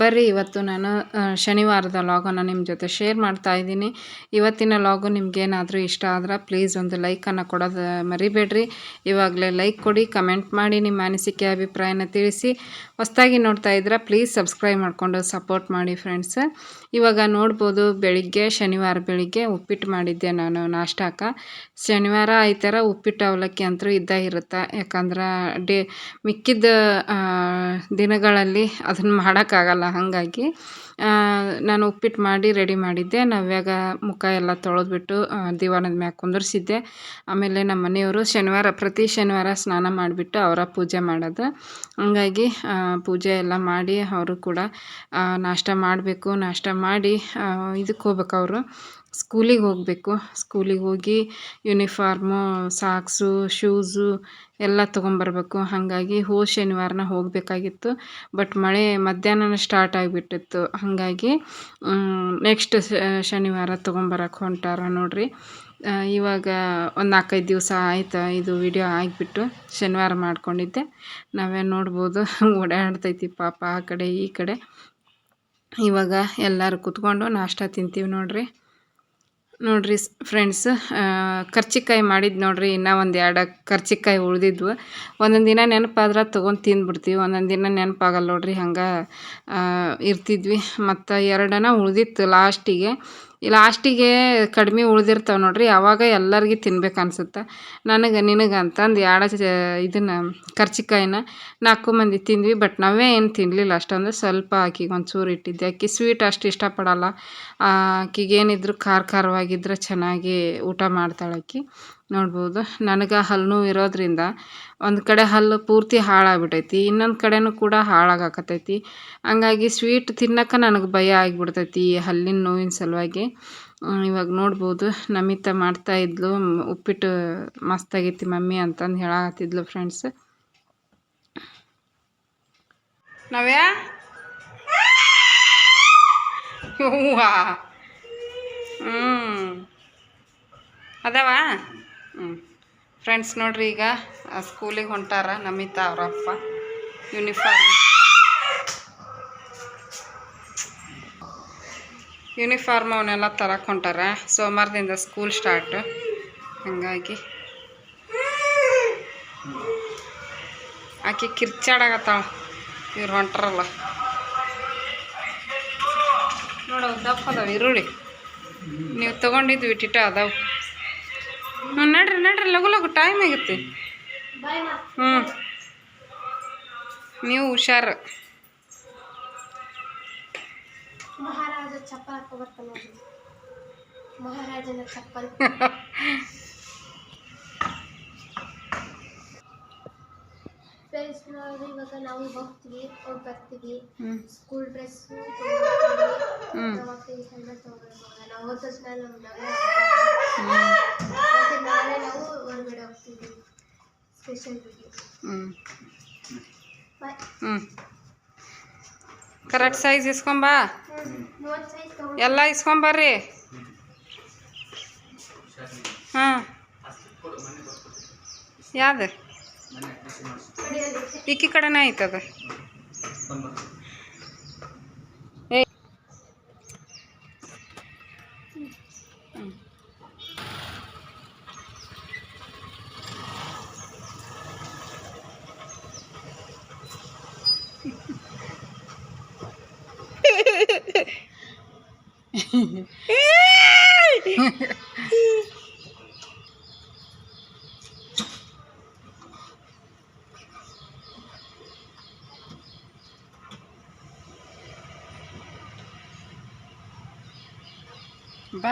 ಬರ್ರಿ, ಇವತ್ತು ನಾನು ಶನಿವಾರದ ಲಾಗನ್ನು ನಿಮ್ಮ ಜೊತೆ ಶೇರ್ ಮಾಡ್ತಾ ಇದ್ದೀನಿ. ಇವತ್ತಿನ ಲಾಗು ನಿಮಗೇನಾದರೂ ಇಷ್ಟ ಆದ್ರೆ ಪ್ಲೀಸ್ ಒಂದು ಲೈಕನ್ನು ಕೊಡೋದು ಮರಿಬೇಡ್ರಿ. ಇವಾಗಲೇ ಲೈಕ್ ಕೊಡಿ ಕಮೆಂಟ್ ಮಾಡಿ ನಿಮ್ಮ ಅನಿಸಿಕೆ, ಅಭಿಪ್ರಾಯನ ತಿಳಿಸಿ. ಹೊಸ್ದಾಗಿ ನೋಡ್ತಾ ಇದ್ರೆ ಪ್ಲೀಸ್ ಸಬ್ಸ್ಕ್ರೈಬ್ ಮಾಡಿಕೊಂಡು ಸಪೋರ್ಟ್ ಮಾಡಿ ಫ್ರೆಂಡ್ಸ್ ಇವಾಗ ನೋಡ್ಬೋದು, ಬೆಳಿಗ್ಗೆ, ಶನಿವಾರ ಬೆಳಿಗ್ಗೆ ಉಪ್ಪಿಟ್ಟು ಮಾಡಿದ್ದೆ ನಾನು ನಾಷ್ಟಾಕ. ಶನಿವಾರ ಈ ಥರ ಉಪ್ಪಿಟ್ಟು ಅವಲಕ್ಕಿ ಅಂತೂ ಇದ್ದೇ ಇರುತ್ತೆ? ಯಾಕಂದ್ರೆ ಡೇ ಮಿಕ್ಕಿದ ದಿನಗಳಲ್ಲಿ ಅದನ್ನು ಮಾಡೋಕ್ಕಾಗಲ್ಲ. ಹಾಗಾಗಿ ನಾನು ಉಪ್ಪಿಟ್ಟು ಮಾಡಿ ರೆಡಿ ಮಾಡಿದ್ದೆ. ನವ್ಯಾಗ ಮುಖ ಎಲ್ಲ ತೊಳೆದ್ಬಿಟ್ಟು ದಿವಾನದ ಮ್ಯಾಗ ಕುಂದರ್ಸಿದ್ದೆ. ಆಮೇಲೆ ನಮ್ಮ ಮನೆಯವರು ಶನಿವಾರ, ಪ್ರತಿ ಶನಿವಾರ ಸ್ನಾನ ಮಾಡಿಬಿಟ್ಟು ಅವರ ಪೂಜೆ ಮಾಡೋದು. ಹಂಗಾಗಿ ಪೂಜೆ ಎಲ್ಲ ಮಾಡಿ ಅವರು ಕೂಡ ನಾಷ್ಟ ಮಾಡಬೇಕು. ನಾಷ್ಟ ಮಾಡಿ ಇದಕ್ಕೆ ಹೋಗ್ಬೇಕು ಅವರು. ಸ್ಕೂಲಿಗೆ ಹೋಗಬೇಕು. ಸ್ಕೂಲಿಗೆ ಹೋಗಿ ಯೂನಿಫಾರ್ಮು ಸಾಕ್ಸು ಶೂಸು ಎಲ್ಲ ತೊಗೊಂಬರ್ಬೇಕು. ಹಾಗಾಗಿ ಹೋದ ಶನಿವಾರನ ಹೋಗಬೇಕಾಗಿತ್ತು. ಬಟ್ ಮಳೆ ಮಧ್ಯಾಹ್ನ ಸ್ಟಾರ್ಟ್ ಆಗಿಬಿಟ್ಟಿತ್ತು. ಹಾಗಾಗಿ ನೆಕ್ಸ್ಟ್ ಶನಿವಾರ ತೊಗೊಂಬರಕ್ಕೆ ಹೊಂಟಾರ ನೋಡಿರಿ. ಇವಾಗ ಒಂದು ನಾಲ್ಕೈದು ದಿವಸ ಆಯಿತು ಇದು ವಿಡಿಯೋ ಆಗಿಬಿಟ್ಟು ಶನಿವಾರ ಮಾಡ್ಕೊಂಡಿದ್ದೆ. ನಾವೇ ನೋಡ್ಬೋದು. ಓಡಾಡ್ತೈತಿ ಪಾಪ ಆ ಕಡೆ ಈ ಕಡೆ. ಇವಾಗ ಎಲ್ಲರೂ ಕುತ್ಕೊಂಡು ನಾಷ್ಟ ತಿಂತೀವಿ ನೋಡ್ರಿ. ನೋಡ್ರಿ ಫ್ರೆಂಡ್ಸ್ ಕರ್ಚಿಕಾಯಿ ಮಾಡಿದ್ದು ನೋಡ್ರಿ, ಇನ್ನೂ ಒಂದು ಎರಡು ಕರ್ಚಿಕಾಯಿ ಉಳಿದಿದ್ವು. ಒಂದೊಂದು ದಿನ ನೆನಪಾದ್ರೆ ತೊಗೊಂಡು ತಿಂದ್ಬಿಡ್ತೀವಿ. ಒಂದೊಂದು ದಿನ ನೆನಪಾಗಲ್ಲ ನೋಡ್ರಿ, ಹಂಗೆ ಇರ್ತಿದ್ವಿ. ಮತ್ತು ಎರಡನ ಉಳಿದಿತ್ತು ಲಾಸ್ಟಿಗೆ ಲಾಸ್ಟಿಗೆ ಕಡಿಮೆ ಉಳ್ದಿರ್ತವೆ ನೋಡಿರಿ ಅವಾಗ ಎಲ್ಲರಿಗೂ ತಿನ್ಬೇಕು ಅನ್ಸುತ್ತೆ. ನನಗೆ, ನಿನಗೆ ಅಂತಂದು ಎರಡು ಇದನ್ನು, ಕರ್ಚಿಕಾಯಿನ ನಾಲ್ಕು ಮಂದಿ ತಿಂದ್ವಿ, ಬಟ್ ನಾವೇ ಏನು ತಿನ್ನಲಿಲ್ಲ ಅಷ್ಟೊಂದು ಸ್ವಲ್ಪ ಆಕಿಗೆ ಒಂಚೂರು ಇಟ್ಟಿದ್ದೆ. ಆಕಿ ಸ್ವೀಟ್ ಅಷ್ಟು ಇಷ್ಟಪಡಲ್ಲ. ಆಕಿಗೆ ಏನಿದ್ರು ಖಾರ ಖಾರವಾಗಿದ್ರೆ ಚೆನ್ನಾಗಿ ಊಟ ಮಾಡ್ತಾಳೆ ಆಕಿ. ನೋಡ್ಬೋದು. ನನಗೆ ಹಲ್ಲು ನೋವು ಇರೋದ್ರಿಂದ ಒಂದು ಕಡೆ ಹಲ್ಲು ಪೂರ್ತಿ ಹಾಳಾಗ್ಬಿಟ್ಟೈತಿ ಇನ್ನೊಂದು ಕಡೆನೂ ಕೂಡ ಹಾಳಾಗಕತ್ತೈತಿ. ಹಂಗಾಗಿ ಸ್ವೀಟ್ ತಿನ್ನಕ್ಕೆ ನನಗೆ ಭಯ ಆಗಿಬಿಡ್ತೈತಿ ಈ ಹಲ್ಲಿನ ನೋವಿನ ಸಲುವಾಗಿ. ಇವಾಗ ನೋಡ್ಬೋದು. ನಮಿತಾ ಮಾಡ್ತಾ ಇದ್ಲು, ಉಪ್ಪಿಟ್ಟು ಮಸ್ತಾಗೈತಿ ಮಮ್ಮಿ ಅಂತಂದು ಹೇಳಾಕತ್ತಿದ್ಲು ಫ್ರೆಂಡ್ಸ್ ನವ್ಯಾ? ಹ್ಞೂ ಅದಾವ? ಹ್ಞೂ ಫ್ರೆಂಡ್ಸ್ ನೋಡ್ರಿ ಈಗ ಸ್ಕೂಲಿಗೆ ಹೊಂಟಾರ ನಮಿತಾ ಅವರಪ್ಪ. ಯೂನಿಫಾರ್ಮ್ ಯೂನಿಫಾರ್ಮ್ ಅವನ್ನೆಲ್ಲ ತರಕ್ಕೆ ಹೊಂಟಾರ. ಸೋಮವಾರದಿಂದ ಸ್ಕೂಲ್ ಸ್ಟಾರ್ಟ್ ಹಂಗಾಗಿ. ಆಕೆ ಕಿರ್ಚಾಡಾಗತ್ತಾಳ ಇವ್ರು ಹೊಂಟಾರಲ್ಲ. ನೋಡವು ದಪ್ಪ ಅದಾವ, ಈರುಳ್ಳಿ. ನೀವು ತೊಗೊಂಡಿದ್ವಿ ಟಿಟ ಅದಾವ. ಹ್ಞೂ ನಡ್ರಿ ನಡ್ರಿ ಲಗು ಲಗು ಟೈಮ್ ಆಗೈತಿ. ಹ್ಞೂ ನೀವು ಹುಷಾರು. ಮಹಾರಾಜ ಚಪ್ಪಲ್ ಹಾಕೋ ಬರ್ತಾನೆ ಮಹಾರಾಜನ ಚಪ್ಪಲ್ ನೋಡ್ರಿ ಇವಾಗ ನಾವು ಹೋಗ್ತೀವಿ ಹೋಗಿ ಬರ್ತೀವಿ. ಹ್ಞೂ ಸ್ಕೂಲ್ ಡ್ರೆಸ್ ಹ್ಮ್. ಹೆಲ್ಮೆಟ್ ತಗೊಂಡ್ಬರ್ಬೇಕು ನಾವು ಹೋದ ತಕ್ಷಣ ನಮ್ಮ ಮತ್ತೆ ನಾಳೆ ನಾವು ಹೊರಗಡೆ ಹೋಗ್ತೀವಿ. ಸ್ಪೆಷಲ್ ಹ್ಞೂ ಕರೆಕ್ಟ್ ಸೈಜ್ ಇಸ್ಕೊಂಬಾ ಮೂವತ್ತು ಸೈಜ್ ತಗೊಂಡು ಎಲ್ಲ ಇಸ್ಕೊಂಬರ್ರಿ ಹಾಂ ಯಾವ್ದು? एकीकडे नाही का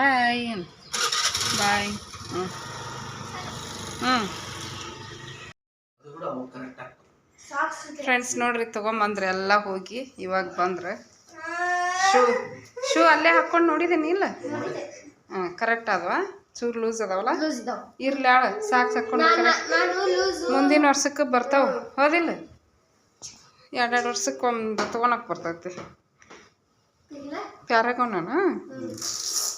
ಬಾಯ್ ಬಾಯ್ ಹ್ಞೂ ಹ್ಞೂ ಫ್ರೆಂಡ್ಸ್ ನೋಡ್ರಿ ಬಂದ್ರೆ ಎಲ್ಲ ಹೋಗಿ ಇವಾಗ ಬಂದ್ರೆ. ಶೂ. ಶೂ ಅಲ್ಲೇ ಹಾಕ್ಕೊಂಡು ನೋಡಿದ್ದೀನಿ ಇಲ್ಲ? ಹಾಂ ಕರೆಕ್ಟ್ ಅದಾವ? ಚೂರು ಲೂಸ್ ಅದಾವಲ್ಲ? ಲೂಸ್ ಇದಾವ. ಇರ್ಲಿ ಆಳ ಸಾಕ್ಸ್ ಹಾಕ್ಕೊಂಡು ಲೂಸ್ ಮುಂದಿನ ವರ್ಷಕ್ಕೆ ಬರ್ತಾವ. ಹೌದಿಲ್ಲ? ಎರಡೆರಡು ವರ್ಷಕ್ಕೆ ಒಂದು ತೊಗೊಳಕ್ ಬರ್ತೈತಿ. ಪ್ಯಾರಾಗೋನನ?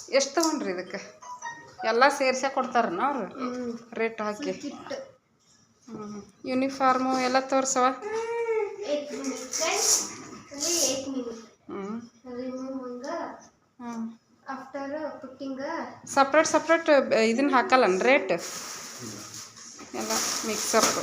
ಎಷ್ಟು ತಗೊಂಡ್ರಿ ಇದಕ್ಕೆ? ಎಲ್ಲ ಸೇರಿಸೇ ಕೊಡ್ತಾರನ ಅವ್ರು? ರೇಟ್ ಹಾಕಿ. ಯೂನಿಫಾರ್ಮು ಎಲ್ಲ ತೋರಿಸವ? ಸಪ್ರೇಟ್ ಸಪ್ರೇಟ್ ಇದನ್ನ ಹಾಕಲ್ಲನ್ ರೇಟ್? ಎಲ್ಲ ಮಿಕ್ಸಪ್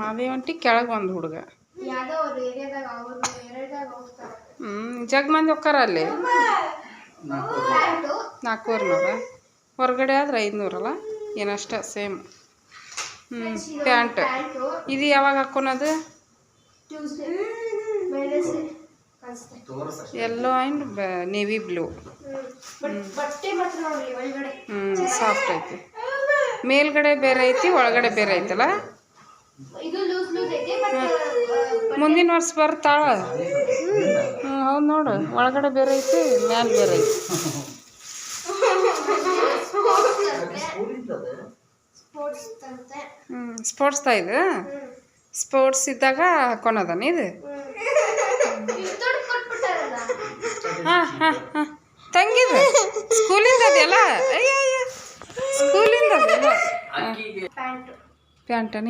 ಮಾದೇವಂಟಿ ಕೆಳಗೆ ಒಂದು ಹುಡುಗ. ಯಾವುದೋ ಅವ್ರ ಏರಿಯಾದಾಗ ಅವ್ರ ಏರಿಯಾದಾಗ ಹೋಗ್ತಾರೆ. ಹ್ಞೂ ಜಗ್ ಮಂದಿ ಹೋಗ್ತಾರ ಅಲ್ಲಿ? ನಾಲ್ಕೂವರೆ ನೂರ ಹೊರಗಡೆ ಆದ್ರೆ ಐದುನೂರಲ್ಲ ಏನಷ್ಟ ಸೇಮ್ ಹ್ಞೂ ಪ್ಯಾಂಟ್. ಇದು ಯಾವಾಗ ಕಾಣಿಸುತ್ತೆ ಎಲ್ಲೋ ಆ್ಯಂಡ್ ನೇವಿ ಬ್ಲೂ ಹ್ಞೂ ಸಾಫ್ಟ್ ಐತಿ. ಮೇಲ್ಗಡೆ ಬೇರೆ ಐತಿ ಒಳಗಡೆ ಬೇರೆ ಐತಲ್ಲ? ಇದು ಲೂಸ್ ಲೂಸ್ ಐತಿ ಬಟ್ ಮುಂದಿನ ವರ್ಷ ಬರ್ತಾಳ. ಹ್ಞೂ ಹೌದು ನೋಡು. ಒಳಗಡೆ ಬೇರೆ ಐತಿ ಮ್ಯಾಲ ಬೇರೆ ಐತಿ. ಸ್ಪೋರ್ಟ್ಸ್ ಹ್ಞೂ ಸ್ಪೋರ್ಟ್ಸ್ದ ಇದು? ಸ್ಪೋರ್ಟ್ಸ್ ಇದ್ದಾಗ ಹಾಕೊಳೋದನ ಇದು? ಇದು ಹಾಂ ಹಾಂ ಹಾಂ. ತಂಗಿದು? ಸ್ಕೂಲಿಂದ ಅದೆಲ್ಲ ಅಯ್ಯ ಅಯ್ಯ ಸ್ಕೂಲಿಂದ ಅದೆಲ್ಲ ಪ್ಯಾಂಟನ್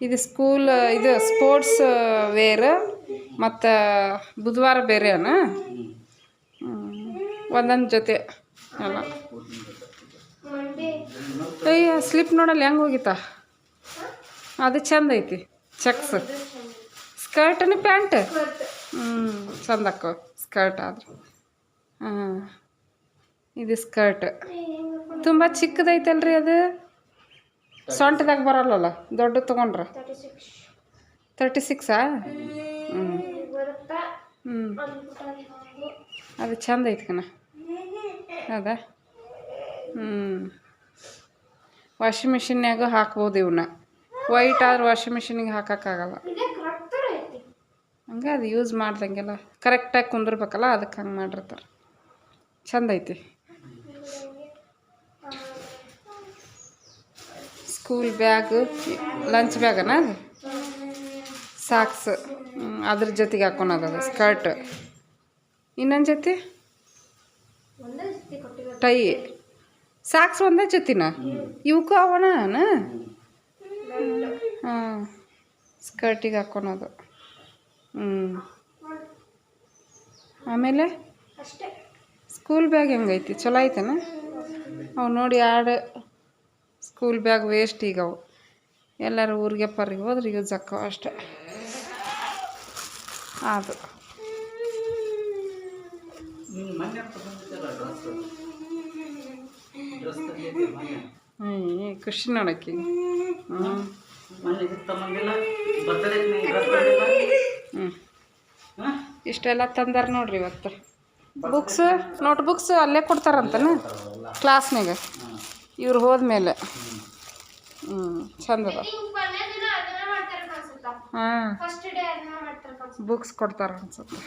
ಇದು ಸ್ಕೂಲ್ ಇದು ಸ್ಪೋರ್ಟ್ಸ್ ವೇರ್ ಮತ್ತು ಬುಧವಾರ ಬೇರೆನಾ? ಒಂದೊಂದು ಜೊತೆ. ಅಲ್ಲ. ಅಯ್ಯ ಸ್ಲಿಪ್ ನೋಡಲ್ಲ ಹೆಂಗೆ ಹೋಗಿತ್ತ? ಅದು ಚೆಂದ ಐತಿ. ಚೆಕ್ಸ್ ಸ್ಕರ್ಟನು ಪ್ಯಾಂಟ್ ಹ್ಞೂ ಚಂದ ಅಕ್ಕ ಸ್ಕರ್ಟ್ ಆದ್ರೆ. ಹಾಂ. ಇದು ಸ್ಕರ್ಟ್ ತುಂಬ ಚಿಕ್ಕದೈತಲ್ರಿ ಅದು? ಸೊಂಟದಾಗ ಬರಲ್ಲಲ್ಲ? ದೊಡ್ಡ ತಗೊಂಡ್ರ? ತರ್ಟಿ ಸಿಕ್ಸ್ ಹ್ಞೂ ಹ್ಞೂ ಅದು ಚಂದ ಐತಿ ಕಣ. ಅದ ಹ್ಞೂ ವಾಷಿಂಗ್ ಮಿಷಿನ್ಯಾಗ ಹಾಕ್ಬೋದು ಇವನ್ನ ವೈಟ್ ಆದ್ರೆ ವಾಷಿಂಗ್ ಮಿಷಿನಿಗೆ ಹಾಕೋಕ್ಕಾಗಲ್ಲ ಹಂಗೆ ಅದು ಯೂಸ್ ಮಾಡ್ದಂಗೆಲ್ಲ. ಕರೆಕ್ಟಾಗಿ ಕುಂದಿರ್ಬೇಕಲ್ಲ ಅದಕ್ಕೆ ಹಂಗೆ ಮಾಡಿರ್ತಾರೆ. ಚಂದ ಐತಿ. ಸ್ಕೂಲ್ ಬ್ಯಾಗ್ ಲಂಚ್ ಬ್ಯಾಗನ ಅದು? ಸಾಕ್ಸ್ ಅದ್ರ ಜೊತೆಗೆ ಹಾಕೊಳೋದು ಅದು ಸ್ಕರ್ಟ್ ಇನ್ನೊಂದು ಜೊತೆ? ಟೈ ಸಾಕ್ಸ್ ಒಂದೇ ಜೊತಿನ? ಇವಕ್ಕೂ ಅವಣ ಹಾಂ ಸ್ಕರ್ಟಿಗೆ ಹಾಕೊಳೋದು ಹ್ಞೂ ಆಮೇಲೆ? ಸ್ಕೂಲ್ ಬ್ಯಾಗ್ ಹೆಂಗೈತಿ? ಚಲೋ ಐತನ? ಅವು ನೋಡಿ ಎರಡು ಸ್ಕೂಲ್ ಬ್ಯಾಗ್ ವೇಸ್ಟ್ ಈಗ ಅವು. ಎಲ್ಲರೂ ಊರಿಗೆ ಪರಿಗೆ ಹೋದ್ರೆ ಯೂಸ್ ಹಾಕೋ ಅಷ್ಟೆ. ಅದು. ಹ್ಞೂ ಖುಷಿ ನೋಡಕ್ಕೆ. ಹ್ಞೂ ಹ್ಞೂ ಇಷ್ಟೆಲ್ಲ ತಂದಾರ ನೋಡ್ರಿ ಇವತ್ತು. ಬುಕ್ಸ್ ನೋಟ್ ಬುಕ್ಸ್ ಅಲ್ಲೇ ಕೊಡ್ತಾರಂತನ? ಕ್ಲಾಸ್ನಾಗ ಇವ್ರು ಹೋದ್ಮೇಲೆ. ಹ್ಞೂ ಚಂದ ಅದ ಹಿಂಗ್ ಕೊನೆ ದಿನ ಅದನ್ನ ಮಾಡ್ತಾರೆ ಅನ್ಸುತ್ತಾ? ಹಾಂ. ಬುಕ್ಸ್ ಕೊಡ್ತಾರ ಅನ್ಸುತ್ತೆ.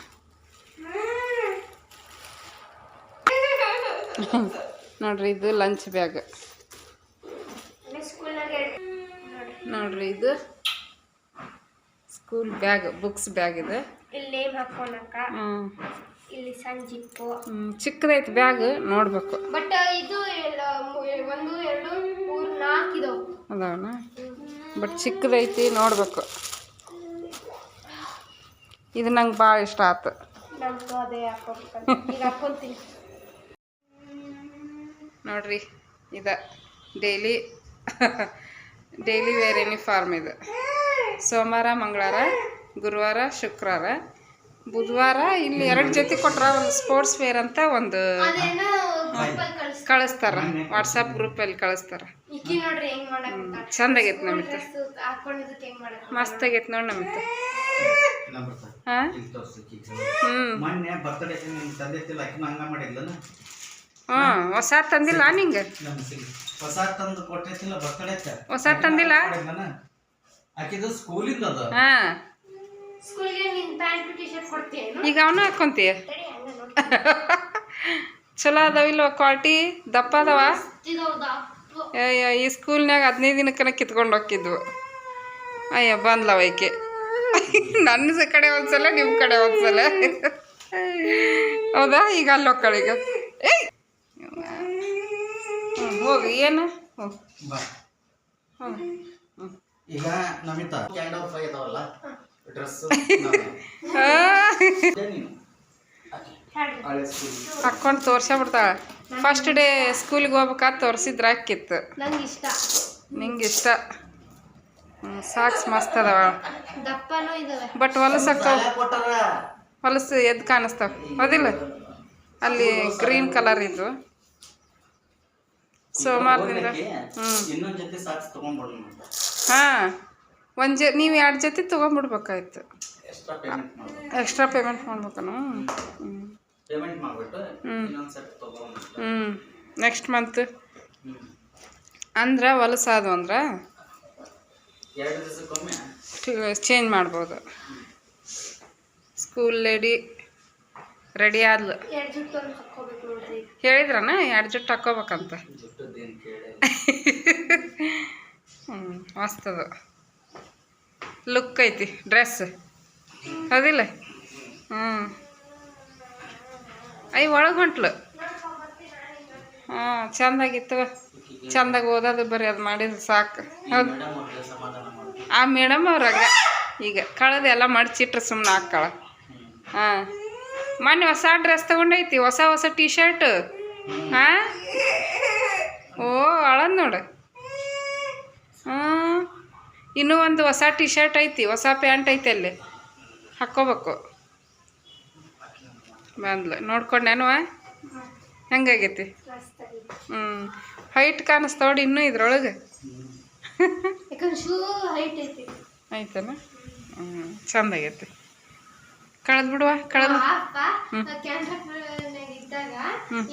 ನೋಡ್ರಿ ಇದು ಲಂಚ್ ಬ್ಯಾಗ್ ನೋಡ್ರಿ ಇದು ಸ್ಕೂಲ್ ಬ್ಯಾಗ್ ಬುಕ್ಸ್ ಬ್ಯಾಗ್ ಇದೆ. ಹ್ಞೂ ಇಲ್ಲಿ ಸಣ್ಣ ಜಿಪ್ಪು ಚಿಕ್ಕದೈತೆ ಬ್ಯಾಗ್ ನೋಡ್ಬೇಕು. ಬಟ್ ಇದು ಒಂದು ಎರಡು ಮೂರು ನಾಲ್ಕು ಇದಾವೆ. ಅದಾವನ? ಬಟ್ ಚಿಕ್ಕದೈತಿ ನೋಡ್ಬೇಕು. ಇದು ನಂಗೆ ಭಾಳ ಇಷ್ಟ ಹಾಕೊಂತೀನಿ. ನೋಡ್ರಿ ಇದ ಡೈಲಿ ಡೈಲಿ ವೇರ್ ಯೂನಿಫಾರ್ಮ್ ಇದು. ಸೋಮವಾರ ಮಂಗಳವಾರ ಗುರುವಾರ ಶುಕ್ರವಾರ. ಬುಧವಾರ ಇಲ್ಲಿ ಎರಡು ಜೊತೆ ಕೊಟ್ರ ಒಂದು ಸ್ಪೋರ್ಟ್ಸ್ ವೇರ್ ಅಂತ ಒಂದು ಕಳಿಸ್ತಾರ. ವಾಟ್ಸಪ್ ಗ್ರೂಪಲ್ಲಿ ಕಳಿಸ್ತಾರ. ಚಂದ ಆಗೈತೆ ನಮಿತ ಮಸ್ತ್ ಆಗೈತೆ ನೋಡಿ ನಮಿತ ಹಾಂ? ಹ್ಞೂ ಮೊನ್ನೆ ಬರ್ತಡೇ ನಿಮ್ ತಂದೆ ತಿಲ್ಲ ಆಕಿನ ಹಂಗ ಮಾಡಿದ್ಲನ ಹ್ಞೂ ಹೊಸ ತಂದಿಲ್ಲ ನಿಂಗೆ? ಹೊಸ ತಂದಿಲ್ಲ? ಹಾಂ. ಸ್ಕೂಲ್ಗೆ ನಿನ್ ಪ್ಯಾಂಟ್ ಟಿ ಶರ್ಟ್ ಕೊಡ್ತೀನಿ ಈಗ ಅವನು ಹಾಕೊಂತೀಯ? ಚಲೋ ಅದಾವಿಲ್ವ ಕ್ವಾಲಿಟಿ ದಪ್ಪ ಅದಾವ? ಅಯ್ಯೋ ಈ ಸ್ಕೂಲ್ನಾಗ ಹದಿನೈದು ದಿನಕ್ಕನ ಕಿತ್ಕೊಂಡು ಹೋಗಿದ್ವು ಅಯ್ಯೋ ಬಂದ್ಲವ ಐಕೆ ನನ್ನ ಕಡೆ ಒಂದ್ಸಲ ನಿಮ್ಮ ಕಡೆ ಒಂದ್ಸಲ ಹೌದಾ? ಈಗ ಅಲ್ಲಿ ಹೋಗ್ಕಳೀಗ ಏಯ್ ಹೋಗಿ ಏನು? ಹ್ಞೂ ಬಾ. ಹೋಗಿ ಈಗ ನಮಿತಾ. ಕ್ಯಾಂಡ್ ಆಫ್ ಡ್ರೆಸ್ ಹಾಕ್ಕೊಂಡು ತೋರ್ಸ್ಯಾಬಿಡ್ತಾಳೆ. ಫಸ್ಟ್ ಡೇ ಸ್ಕೂಲಿಗೆ ಹೋಗ್ಬೇಕಾದ್ರೆ ತೋರಿಸಿದ್ರೆ ಹಾಕಿತ್ತು ನಂಗೆ ಇಷ್ಟ. ಸಾಕ್ಸ್ ಮಸ್ತ್ ಅದಾವ. ಬಟ್ ಹೊಲಸಕ್ಕ ಕೊಟ್ಟಾರ? ಹೊಲಸು ಎದ್ದು ಕಾಣಿಸ್ತಾವ. ಅದಿಲ್ಲ ಅಲ್ಲಿ ಗ್ರೀನ್ ಕಲರ್ ಇದು ಸೋಮವಾರದಿಂದ ಹ್ಞೂ ಜೊತೆ ಸಾಕ್ಸ್ ತಗೊಂಡ್ಬಿಡೋಣ ಹಾಂ. ಒಂದು ಜ ನೀವು ಎರಡು ಜೊತೆ ತೊಗೊಂಬಿಡ್ಬೇಕಾಯ್ತು. ಎಕ್ಸ್ಟ್ರಾ ಪೇಮೆಂಟ್ ಮಾಡ್ಬೇಕು. ಎಕ್ಸ್ಟ್ರಾ ಪೇಮೆಂಟ್ ಮಾಡ್ಬೇಕನು? ಹ್ಞೂ ಪೇಮೆಂಟ್ ಮಾಡ್ಬಿಟ್ಟು ಹ್ಮ್. ಸೆಟ್ ತಗೊಂಡ್ ಹ್ಞೂ ನೆಕ್ಸ್ಟ್ ಮಂತ್ ಅಂದ್ರೆ ಹೊಲಸಾದು ಅಂದ್ರೆ? ಚೇಂಜ್ ಮಾಡ್ಬೋದು. ಸ್ಕೂಲ್ ಲೇಡಿ ರೆಡಿ ಆದ್ಲು. ಹೇಳಿದ್ರನ? ಎರಡು ಜುಟ್ಟು ಹಾಕೋಬೇಕಂತ ಹ್ಞೂ ಮಸ್ತದು ಲುಕ್ ಐತಿ ಡ್ರೆಸ್ ಹೌದಿಲ್ಲ? ಹ್ಞೂ ಐ, ಒಳಗೆ ಹೊಂಟ್ಲು. ಹಾಂ ಚಂದಾಗಿತ್ತವ ಚಂದಾಗಿ ಓದೋದು ಬರೀ ಅದು ಮಾಡಿದ್ರೆ ಸಾಕು. ಹೌದು. ಆ ಮೇಡಮ್ ಅವ್ರಾಗ ಈಗ ಕಳೆದೆಲ್ಲ ಮಡಚಿಟ್ರೆ ಸುಮ್ಮನೆ ಹಾಕ್ಕಳ. ಹಾಂ. ಮೊನ್ನೆ ಹೊಸ ಡ್ರೆಸ್ ತೊಗೊಂಡೈತಿ, ಹೊಸ ಹೊಸ ಟೀ ಶರ್ಟ್ ಹಾಂ? ಓ, ಅಳದ್ ನೋಡು. ಹಾಂ ಇನ್ನೂ ಒಂದು ಹೊಸ ಟಿ ಶರ್ಟ್ ಐತಿ ಹೊಸ ಪ್ಯಾಂಟ್ ಐತಿ ಅಲ್ಲಿ. ಹಾಕ್ಕೋಬೇಕು. ಬಂದ್ಲು. ನೋಡ್ಕೊಂಡೇನು ಹೆಂಗಾಗೈತಿ? ಹ್ಞೂ ಹೈಟ್ ಕಾಣಿಸ್ತಾವಡಿ ಇನ್ನೂ ಇದ್ರೊಳಗೆ. ಯಾಕಂದ್ರೆ ಶೂ ಹೈಟ್ ಐತಿ. ಆಯ್ತಲ್ಲ ಹ್ಞೂ ಚಂದಾಗೈತಿ ಕಳೆದ್ ಬಿಡುವ ಕಳೆದು. ಹ್ಮ್.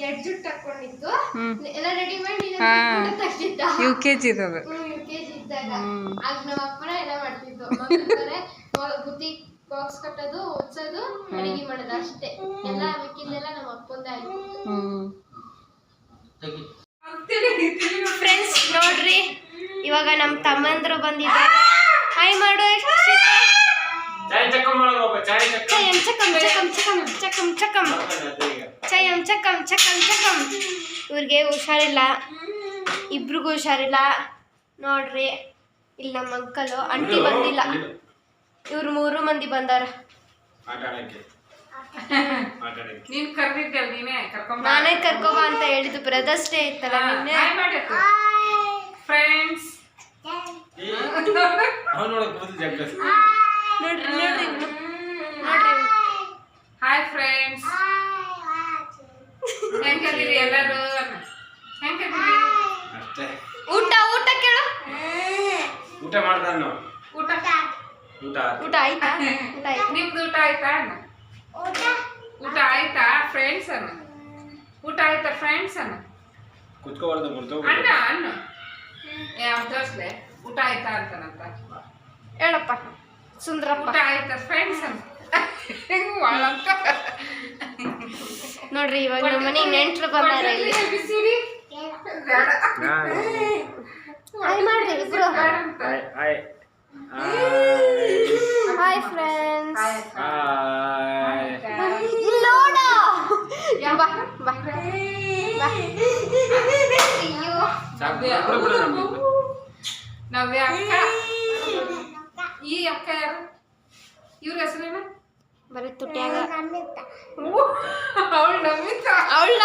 ಎರಡ್ ಹಾಕೊಂಡಿದ್ದು. ಎಲ್ಲ ರೆಡಿ ಮಾಡಿ. ತಗ್ಸಿದ್ದ ಯು ಕೆ ಯು ಜಿ ಇದ್ದಾಗ. ಆಗ ನಮ್ಮ ಅಪ್ಪನ ಎಲ್ಲ ಮಾಡ್ತಿದ್ದು ಮಕ್ಕಳು ಬುತ್ತಿ ಬಾಕ್ಸ್ ಕಟ್ಟೋದು ಅಡಿಗೆ ಮಾಡೋದು ಅಷ್ಟೇ. ಎಲ್ಲ ಮಿಕ್ಕಿದ್ದೆಲ್ಲ ನಮ್ಮ ಅಪ್ಪಂದ ಫ್ರೆಂಡ್ಸ್ ನೋಡ್ರಿ. ಇವಾಗ ನಮ್ಮ ತಮ್ಮಂದ್ರು ಬಂದಿದ್ದಾರೆ. ಹಾಯ್ ಮಾಡು ಅಕ್ಷಿತಾ. ಚಕಮ್ ಚಕಂ ಚಕಂ ಚಕಂ ಚಕಂ ಚಕಂ ಚಕ್ಕಂ ಚಕಂ ಚಕಂ. ಇವ್ರಿಗೆ ಹುಷಾರಿಲ್ಲ. ಇಬ್ರಿಗೂ ಹುಷಾರಿಲ್ಲ. ನೋಡ್ರಿ ಇಲ್ಲಿ ನಮ್ಮ ಅಂಕಲು ಅಂಟಿ ಬಂದಿಲ್ಲ. ಇವ್ರು? ಮೂರು ಮಂದಿ ಬಂದಾರ. ನೀನು ಕರೆದಿದ್ದಲ್ಲ ನೀನೇ ಕರ್ಕೊಂಬ. ನಾನೇ ಕರ್ಕೋಬಾ ಅಂತ ಹೇಳಿದ್ದು ಬ್ರದರ್ಸ್ ಡೇ ಇತ್ತಲ್ಲ ನಿನ್ನೆ? ಫ್ರೆಂಡ್ಸ್ ನೋಡ್ರಿ ನೋಡ್ರಿ. ನೋಡ್ರಿ. ಹಾಯ್ ಫ್ರೆಂಡ್ಸ್ ಹೆಂಗದಿರಿ ಎಲ್ಲರೂ? ಹೆಂಗದಿರಿ ಅಷ್ಟೇ. ಊಟ ಊಟ ಕೇಳು. ಊಟ ಮಾಡ್ತಾನ ನಾವು ಊಟ. ಊಟ ಊಟ ಆಯ್ತಾ? ಊಟ ಆಯ್ತಾ? ನಿಮ್ದು ಊಟ ಆಯ್ತಾ ಅಣ್ಣ ಊಟ. ಆಯ್ತಾ? ಫ್ರೆಂಡ್ಸ್ ಅಣ್ಣ ಊಟ ಆಯ್ತಾ ಫ್ರೆಂಡ್ಸ್ ಅಣ್ಣ ಕುತ್ಕೋಬಾರ್ದು ಮುರ್ತು ಅಣ್ಣ ಅಣ್ಣ ಯಾವ ತೋರ್ಸ್ಲೆ ಊಟ ಆಯ್ತಾ ಅಂತಾನಂತ. ಹೇಳಪ್ಪ. ಸುಂದರಪ್ಪ. ಊಟ ಆಯ್ತಾ ಫ್ರೆಂಡ್ಸ್ ಅಣ್ಣ ಹೆಂಗ್ ಅಂತ ನೋಡ್ರಿ ಇವಾಗ ನಮ್ಮ ಮನೆಗೆ ನೆಂಟ್ರು ಬಂದಾರೆ ಇಲ್ಲಿ. ಹಾಯ್ ಮಾಡ್ರಿ ಇಬ್ರು. Hi hi hi. ಫ್ರೆಂಡ್ಸ್ ನೋಡು ಬಾ ಬಾ ಬಾ. ಅಯ್ಯೋ. ನವ್ಯ ಅಕ್ಕ. ಈ ಅಕ್ಕ ಯಾರು? ಇವ್ರ ಹೆಸರೇನ? ಬರೀ ತುಟ್ಯಾಗ ಅವಳು ನಮಿತಾ ಅವಳು?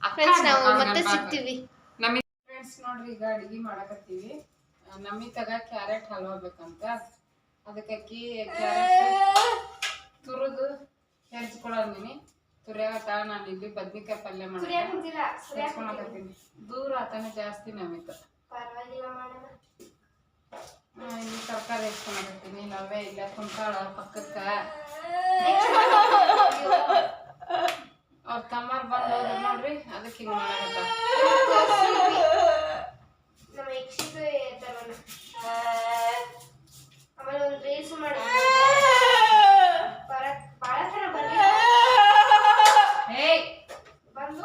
Friends, ನಾವು ಮತ್ತೆ ಸಿಗ್ತೀವಿ. ನಮಿ ಫ್ರೆಂಡ್ಸ್ ನೋಡ್ರಿ ಈಗ ಅಡಿಗೆ ಮಾಡಕತ್ತೀವಿ. ನಮಿತಾಗ ಕ್ಯಾರೆಟ್ ಹಲ್ವಾ ಬೇಕಂತ ಅದಕ್ಕೆ ಕ್ಯಾರೆಟ್ ತುರಿದು ಹೆರ್ಚ್ಕೊಳಂದಿನಿ ತುರಿಯಾಗತ್ತ ನಾನು ಇಲ್ಲಿ ಬದ್ನಿಕಾಯಿ ಪಲ್ಯ ಮಾಡಿ ದೂರ ಆತನೇ ಜಾಸ್ತಿ ನಮಿತ. ಇಲ್ಲಿ ತರಕಾರಿ ಹೆಚ್ಕೊಳಕತ್ತೀನಿ ನಾವೇ ಇಲ್ಲ ಕುಂತಾಳ ಪಕ್ಕಕ್ಕ. ಅವ್ರ ತಮ್ಮರ್ ಬಂದು ನೋಡ್ರಿ ಅದಕ್ಕೆ ಹಿಂಗೆ ಮಾಡಕತ್ತ. ಆಮೇಲೆ ಒಂದು ರೀಲ್ಸ್ ಮಾಡಿ ಬರ ಭಾಳ ಥರ ಬರ್ಲಿ ಏಯ್ ಬಂದು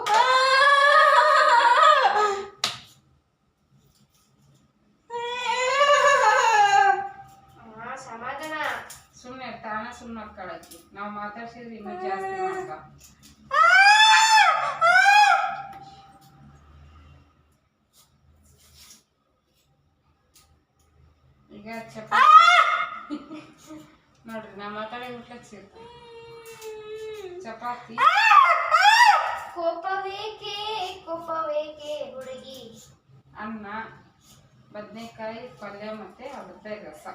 ನಾವು ಮಾತಾಡ್ಸಿದ್ರೆ ಇನ್ನೂ ಜಾಸ್ತಿ ಮಾಡ್ತಾವ ಈಗ ಚಪಾತಿ. ನೋಡ್ರಿ ನಾ ಮಾತಾಡಿ ಊಟಕ್ಕೆ ಸೇರ್ತೀನಿ ಚಪಾತಿ. ಕೋಪವೇಕೆ ಕೋಪವೇಕೆ ಹುಡುಗಿ? ಅನ್ನ ಬದನೆಕಾಯಿ ಪಲ್ಯ ಮತ್ತೆ ಅವತ್ತೆ ರಸ.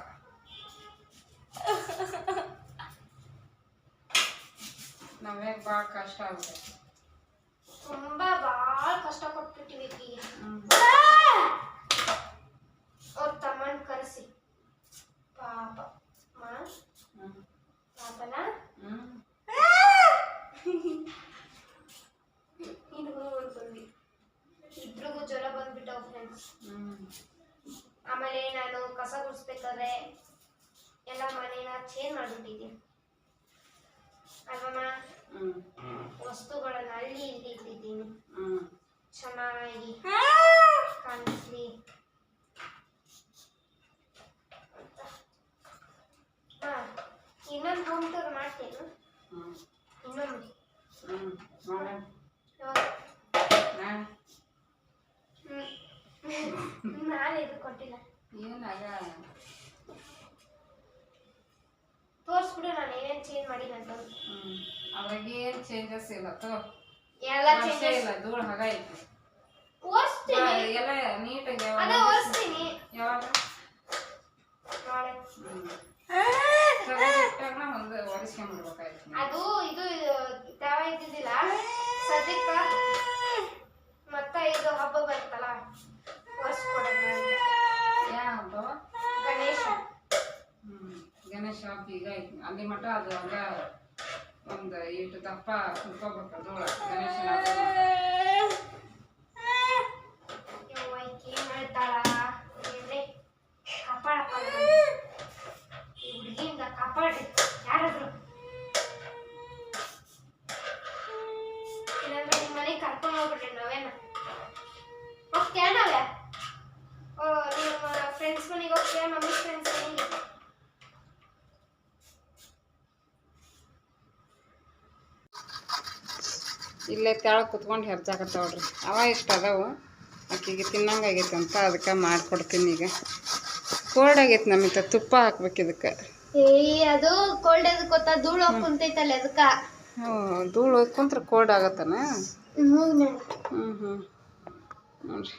ನಮಗೆ ಭಾಳ ಕಷ್ಟ ಆಗುತ್ತೆ ತುಂಬಾ ಭಾಳ ಕಷ್ಟ ಕೊಟ್ಬಿಟ್ಟಿವಿ ಹ್ಮ್. ಅವ್ರ ತಮ್ಮನ್ ಕರೆಸಿ ಪಾಪ ಮಾ ಹ್ಮ್. ಪಾಪನ ಹ್ಮ್. ಇಬ್ರು ಬಂದ್ವಿ ಇಬ್ರಿಗೂ ಜ್ವರ ಬಂದ್ಬಿಟ್ಟವ್ ಫ್ರೆಂಡ್ಸ್ ಹ್ಮ್. ಆಮೇಲೆ ನಾನು ಕಸ ಗುಡಿಸ್ಬೇಕಾದ್ರೆ ಎಲ್ಲ ಮನೇನ ಚೇಂಜ್ ಮಾಡ್ಬಿಟ್ಟಿದ್ದೀನಿ. ಅಲ್ವಮ್ಮ? ಹ್ಮ್. ವಸ್ತುಗಳನ್ನ ಅಲ್ಲಿ ಇಲ್ಲಿ ಇಟ್ಟಿದ್ದೀನಿ. ಹ್ಮ್. ಚೆನ್ನಾಗಿ ಕಾಣಿಸ್ಲಿ. ಇನ್ನೊಂದು ಹೋಮ್ ಟೂರ್ ಮಾಡ್ತೇನೆ. ಹ್ಮ್. ಇನ್ನೊಂದು. ನಾಳೆ. ಇದು ಕೊಟ್ಟಿಲ್ಲ. ತೋರಿಸ್ಬಿಡು ನಾನು ಏನೇನು ಚೇಂಜ್ ಮಾಡಿಲ್ಲ ಅಂತ. ಅದ್ರಾಗ ಏನ್ ಚೇಂಜಸ್ ಇಲ್ಲ ತೋ ಎಲ್ಲ ಚೇಂಜಸ್ ಇಲ್ಲ ಧೂಳು ಹಗ ಐತಿ. ಓಡಿಸ್ತೀನಿ ಎಲ್ಲ ನೀಟಾಗಿ ಅದ ಓಡಿಸ್ತೀನಿ ಯಾವಾಗ? ನಾಳೆ. ಹ್ಮ್. ತೆಗ್ದಿಟ್ಟಾಗ ಒಂದು ಒರೆಸ್ಕೊಂಡ್ಬಿಡ್ಬೇಕಾಯ್ತು. ಅದು ಇದು ತವ ಇದ್ದಿದ್ದಿಲ್ಲ. ಸದ್ಯಕ್ಕ ಮತ್ತ ಇದು ಹಬ್ಬ ಬರ್ತಲ್ಲ ಒರೆಸ್ಕೊಡೋಣ ಅಂತ. ಯಾ ಹಬ್ಬವ ಗಣೇಶ ಹ್ಮ್ ಗಣೇಶ ಶಾಪ್ ಈಗ ಅಲ್ಲಿ ಮಟ್ಟ ಅದು ಹಂಗ ಒಂದು ಇಟ್ಟು ದಪ್ಪ ಕುತ್ಕೋಬೇಕು ಅದು ಗಣೇಶನ ಹಬ್ಬ. ಯವ್ವ ಈಕಿ ಏನ್ ಹೇಳ್ತಾಳ ಏನ್ರಿ ಕಾಪಾಡಪ್ಪ ಈ ಹುಡುಗಿಯಿಂದ ಕಾಪಾಡ್ರಿ ಯಾರಾದ್ರು ಇಲ್ಲಾಂದ್ರೆ ನಿಮ್ಮ ಮನೆಗೆ ಕರ್ಕೊಂಡು ಹೋಗ್ಬಿಟ್ರಿ ನಾವೇನ ಹೋಗ್ತೀಯ ನಾವೇ ಓ ನಿಮ್ಮ ಫ್ರೆಂಡ್ಸ್ ಮನೆಗೆ ಹೋಗ್ತೀಯ ಮಮ್ಮಿ ಫ್ರೆಂಡ್ಸ್ ಮನೆಗೆ ಇಲ್ಲೇ ತೆಳಗೆ ಕುತ್ಕೊಂಡು ಹೆರ್ಚಾಕತ್ತಾವ್ರಿ ಅವ ಇಷ್ಟ ಅದಾವು. ಆಕಿಗೆ ತಿನ್ನಂಗೆ ಆಗೈತೆ ಅಂತ ಅದಕ್ಕೆ ಮಾಡಿಕೊಡ್ತೀನಿ ಈಗ. ಕೋಲ್ಡ್ ಆಗೈತೆ ನಮಗೆ ತುಪ್ಪ ಹಾಕ್ಬೇಕು ಇದಕ್ಕೆ. ಅದು ಕೋಲ್ಡ್ ಅದು ಗೊತ್ತಾ? ಧೂಳು ಕುಂತೈತಲ್ಲ ಅದಕ್ಕೆ. ಹ್ಞೂ ಧೂಳು ಕುಂತ್ರೆ ಕೋಲ್ಡ್ ಆಗತ್ತಾನ? ಹ್ಞೂ ಹ್ಞೂ ಹ್ಞೂ ನೋಡ್ರಿ.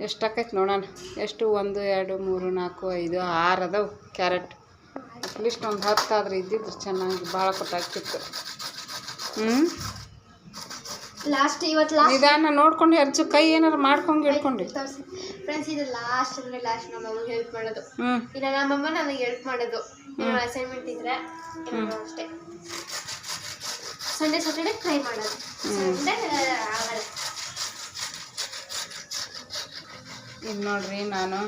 ಎಷ್ಟು ಆಕೈತೆ ನೋಡೋಣ. ಎಷ್ಟು? ಒಂದು ಎರಡು ಮೂರು ನಾಲ್ಕು ಐದು ಆರು ಅದಾವು ಕ್ಯಾರೆಟ್. ಅಟ್ಲೀಸ್ಟ್ ಒಂದು ಹತ್ತು ಆದ್ರೆ ಇದ್ದಿದ್ರು ಚೆನ್ನಾಗಿ ಭಾಳ ಕೊಟ್ಟಾಗ್ತಿತ್ತು ಹ್ಞೂ ಲಾಸ್ಟ್ ಇವತ್ತು ಲಾಸ್ಟ್ ನಿಧಾನ ನೋಡ್ಕೊಂಡು ಹೆಚ್ಚು ಕೈ ಏನಾರು ಮಾಡ್ಕೊಂಡು ಹಿಡ್ಕೊಂಡು ಫ್ರೆಂಡ್ಸ್ ಇದು ಲಾಸ್ಟ್ ಅಂದ್ರೆ ಲಾಸ್ಟ್ ನಮ್ಮ ಅಮ್ಮಗೆ ಹೆಲ್ಪ್ ಮಾಡೋದು. ಹ್ಞೂ ಇಲ್ಲ ನಮ್ಮಮ್ಮ ನನಗೆ ಹೆಲ್ಪ್ ಮಾಡೋದು. ಅಸೈನ್ಮೆಂಟ್ ಇದ್ರೆ ಅಷ್ಟೇ. ಸಂಡೇ ಸಾಟರ್ಡೆ ಟ್ರೈ ಮಾಡೋದು. ಸಂಡೇ ಆಗಲ್ಲ. ಈಗ ನೋಡ್ರಿ ನಾನು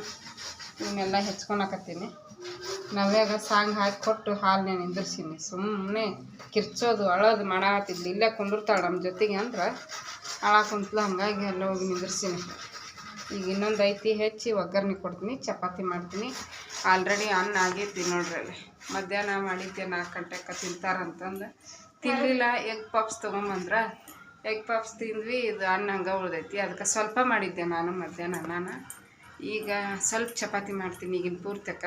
ಇವನ್ನೆಲ್ಲ ಹೆಚ್ಕೊಳಕತ್ತೀನಿ ನವ್ಯಾಗ ಸಾಂಗ್ ಹಾಕಿ ಕೊಟ್ಟು ಹಾಲು ನಿಂದಿರ್ಸೀನಿ. ಸುಮ್ಮನೆ ಕಿರ್ಚೋದು, ಅಳೋದು ಮಾಡಾತಿದ್ಲು ಇಲ್ಲೇ ಕುಂದಿರ್ತಾಳೆ ನಮ್ಮ ಜೊತೆಗೆ ಅಂದ್ರೆ ಅಳ ಕುಂತ್ಲ ಹಂಗಾಗಿ ಎಲ್ಲ ಹೋಗಿ ನಿಂದಿರ್ಸೀನಿ. ಈಗ ಇನ್ನೊಂದು ಐತಿ, ಹೆಚ್ಚಿ ಒಗ್ಗರಣೆ ಕೊಡ್ತೀನಿ, ಚಪಾತಿ ಮಾಡ್ತೀನಿ. ಆಲ್ರೆಡಿ ಅನ್ನ ಆಗೈತಿ ನೋಡ್ರಿ ಅಲ್ಲಿ. ಮಧ್ಯಾಹ್ನ ಮಾಡಿದ್ದೆ ನಾಲ್ಕು ಗಂಟೆಗೆ ತಿಂತಾರಂತಂದು. ತಿನ್ನಲಿಲ್ಲ ಎಗ್ ಪಾಪ್ಸ್ ತೊಗೊಂಬಂದ್ರ. ಎಗ್ ಪಾಪ್ಸ್ ತಿಂದ್ವಿ, ಇದು ಅನ್ನ ಹಂಗೆ ಉಳ್ದೈತಿ. ಅದಕ್ಕೆ ಸ್ವಲ್ಪ ಮಾಡಿದ್ದೆ ನಾನು ಮಧ್ಯಾಹ್ನ ನಾನು ಈಗ ಸ್ವಲ್ಪ ಚಪಾತಿ ಮಾಡ್ತೀನಿ ಈಗಿನ ಪೂರ್ತಕ.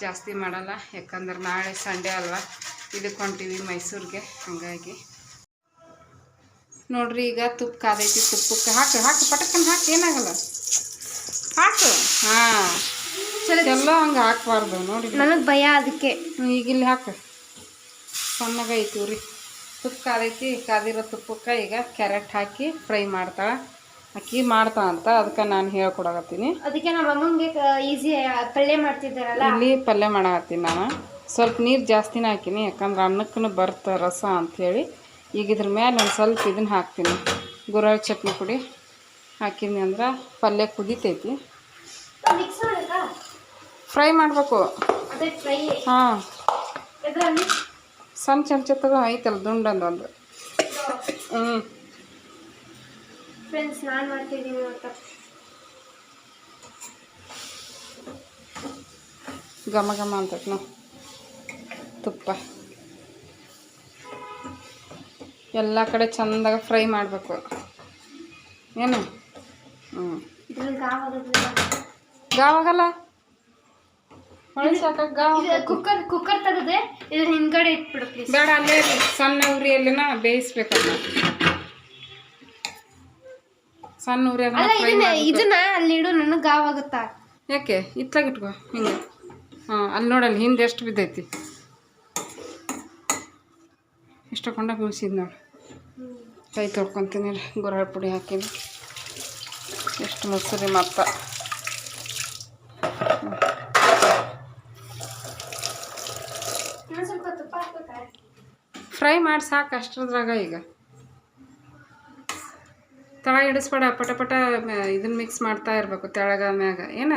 ಜಾಸ್ತಿ ಮಾಡಲ್ಲ ಯಾಕಂದ್ರೆ ನಾಳೆ ಸಂಡೇ ಅಲ್ವಾ? ಇದಕ್ಕೆ ಹೊಂಟೀವಿ ಮೈಸೂರಿಗೆ ಹಾಗಾಗಿ. ನೋಡ್ರಿ ಈಗ ತುಪ್ಪ ಕಾದೈತಿ ತುಪ್ಪಕ್ಕೆ ಹಾಕು ಹಾಕು ಪಟಕನ್ ಹಾಕಿ ಏನಾಗಲ್ಲ. ಹಾಕು. ಹಾಂ. ಎಲ್ಲ ಹಂಗೆ ಹಾಕಬಾರ್ದು ನೋಡಿ ನನಗೆ ಭಯ ಅದಕ್ಕೆ. ಈಗ ಇಲ್ಲಿ ಹಾಕು. ಸಣ್ಣಗೆ ಐತಿ ಉರಿ. ತುಪ್ಪ ಕಾದೈತಿ ಕಾದಿರೋ ತುಪ್ಪಕ್ಕೆ ಈಗ ಕ್ಯಾರೆಟ್ ಹಾಕಿ ಫ್ರೈ ಮಾಡ್ತಾಳೆ. ಅಕ್ಕಿ ಮಾಡ್ತಾ ಅಂತ ಅದಕ್ಕೆ ನಾನು ಹೇಳ್ಕೊಡಕತ್ತೀನಿ. ಅದಕ್ಕೆ ನಮ್ಮ ಅಮ್ಮಂಗೆ ಈಸಿ ಪಲ್ಯ ಮಾಡ್ತಿದ್ದಾರಲ್ಲ? ಇಲ್ಲಿ ಪಲ್ಯ ಮಾಡಕತ್ತೀನಿ ನಾನು. ಸ್ವಲ್ಪ ನೀರು ಜಾಸ್ತಿನೇ ಹಾಕಿನಿ ಯಾಕಂದ್ರೆ ಅನ್ನಕ್ಕೂ ಬರ್ತ ರಸ ಅಂಥೇಳಿ ಈಗ ಇದ್ರ ಮೇಲೆ ಒಂದು ಸ್ವಲ್ಪ ಇದನ್ನ ಹಾಕ್ತೀನಿ. ಗುರಳ್ ಚಟ್ನಿ ಪುಡಿ ಹಾಕಿನಿ ಅಂದ್ರೆ ಪಲ್ಯ ಕುದೀತೈತಿ. ಫ್ರೈ ಮಾಡಬೇಕು? ಹಾಂ. ಸಣ್ಣ ಚಮಚ ತಗೋ ಐತಲ್ಲ ದುಂಡಂದು ಒಂದು. ಹ್ಞೂ ಫ್ರೆಂಡ್ಸ್ ನಾನು ಮಾಡ್ತಿದ್ದೀನಿ ಅಂತ. ಘಮ ಘಮ ಅಂತ ತುಪ್ಪ. ಎಲ್ಲ ಕಡೆ ಚಂದಾಗ ಫ್ರೈ ಮಾಡಬೇಕು. ಏನು? ಹ್ಞೂ. ಗಾವಾಗಲ್ಲ ಕುಕ್ಕರ್ ಕುಕ್ಕರ್ ತೆಗೆದೆ ಇದ್ರ ಹಿಂದ್ಗಡೆ ಇಟ್ಬಿಡು ಬೇಡ ಅಲ್ಲೇ ಸಣ್ಣ ಉರಿಯಲ್ಲಿನ ಬೇಯಿಸ್ಬೇಕಲ್ಲ ಸಣ್ಣ ಅಲ್ಲ ಇದನ್ನ. ಇದನ್ನ ಅಲ್ಲಿ ಇಡು ನನಗೆ ಗಾವ್ ಆಗುತ್ತಾ ಯಾಕೆ? ಇತ್ಲಾಗ ಇಟ್ಕೋ ಹಿಂಗೆ. ಹಾಂ ಅಲ್ಲಿ ನೋಡಲ್ಲಿ ಹಿಂದೆ ಎಷ್ಟು ಬಿದ್ದೈತಿ. ಎಷ್ಟು ಕೊಂಡ ಬೀಳ್ಸಿದ್ ನೋಡಿ. ಕೈ ತೊಳ್ಕೊತೀನಿ ಗುರಾಳ ಪುಡಿ ಹಾಕಿನಿ. ಎಷ್ಟು ಮೊಸರಿ ಮತ್ತ ಫ್ರೈ ಮಾಡಿ ಸಾಕು ಅಷ್ಟರದ್ರಾಗ ಈಗ. ತೆಳಗೆ ಹಿಡಿಸ್ಬೇಡ ಪಟ ಪಟ ಇದನ್ನ ಮಿಕ್ಸ್ ಮಾಡ್ತಾ ಇರಬೇಕು ತೆಳಗ ಮ್ಯಾಗ. ಏನ?